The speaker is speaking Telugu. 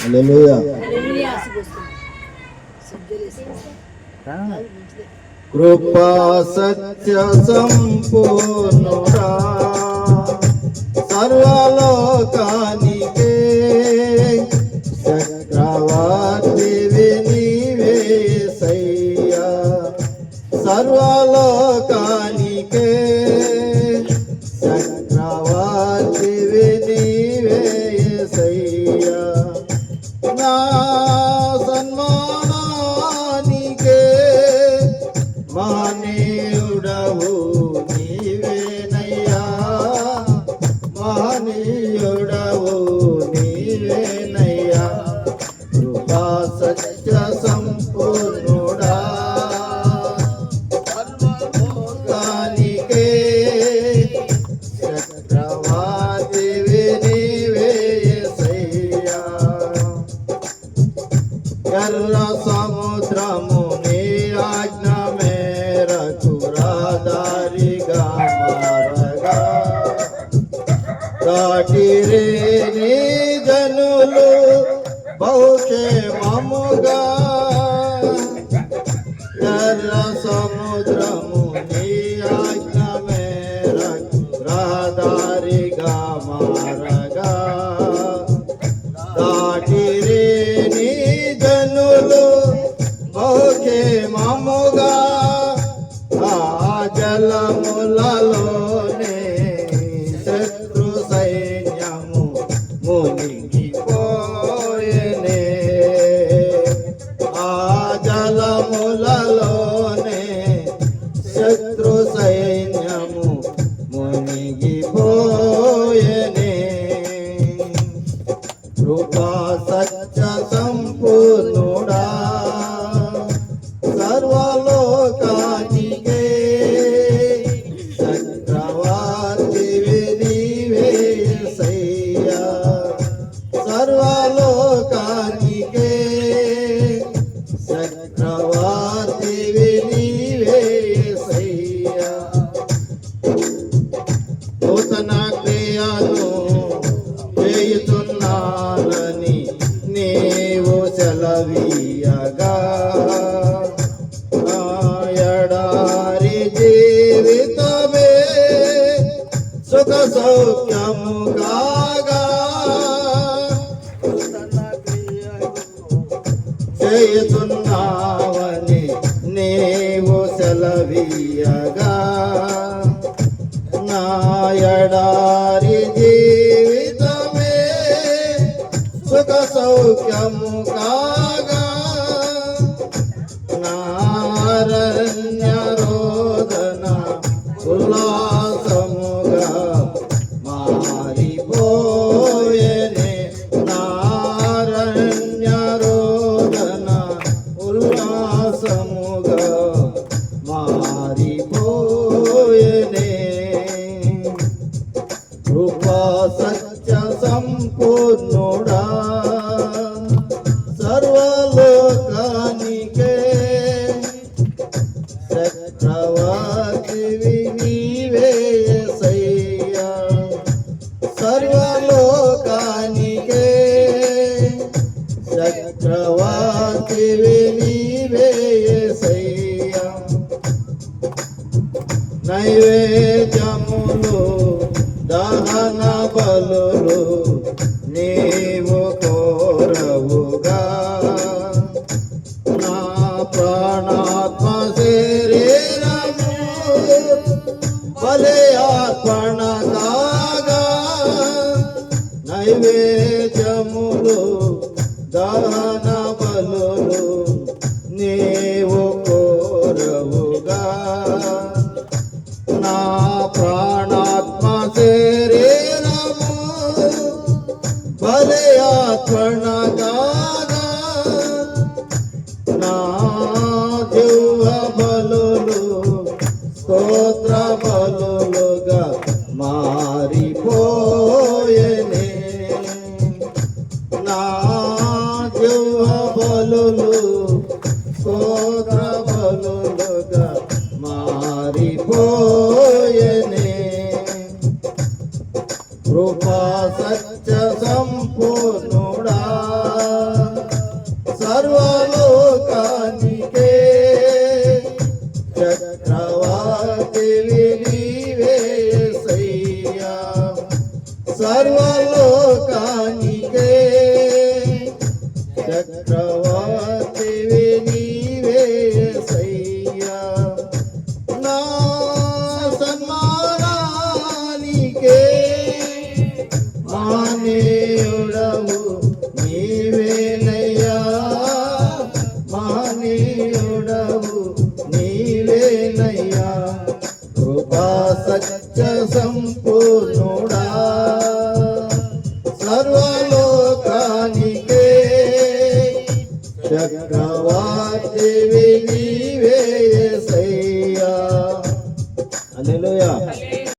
హల్లెలూయా. కృపా సత్య సంపూర్ణుడా. సర్వలోకానికే చక్రవర్తి నీవేసయ్యా సర్వలోకానికే దాటిరే నీ చేయుతున్నావని నీవు సెలవీయగా. నాయడారి జీవితమే సుఖ సౌఖ్యము కాగా. నారణ్య రోదన ఉల్లాసముగా ఉల్లాసముగా మారిపోయేనే. కృపా సత్య సంపూర్ణుడా. సర్వలోకానికే చక్రవర్తివి నీవే యేసయ్యా సర్వలోకానికే నైవేద్యములు దహన బలులు నీవు కోరవుగా. నా ప్రాణాత్మ శరీరము బలే అర్పణ కాగా. నైవేద్యములు దహన శరీరము బలి అర్పణ కాగా నా జీవ బలులు స్తోత్ర బలులుగా మారిపోయేనే నా జీవ బలులు స్తోత్ర బలులుగా మారిపోయేనే పోతుడా సర్వలోకానికే. చక్రవాతివి నీవే సయ్యా సర్వలోకా సర్వలోకానికే చక్రవాటి వివేసయ్యా అల్లెలుయా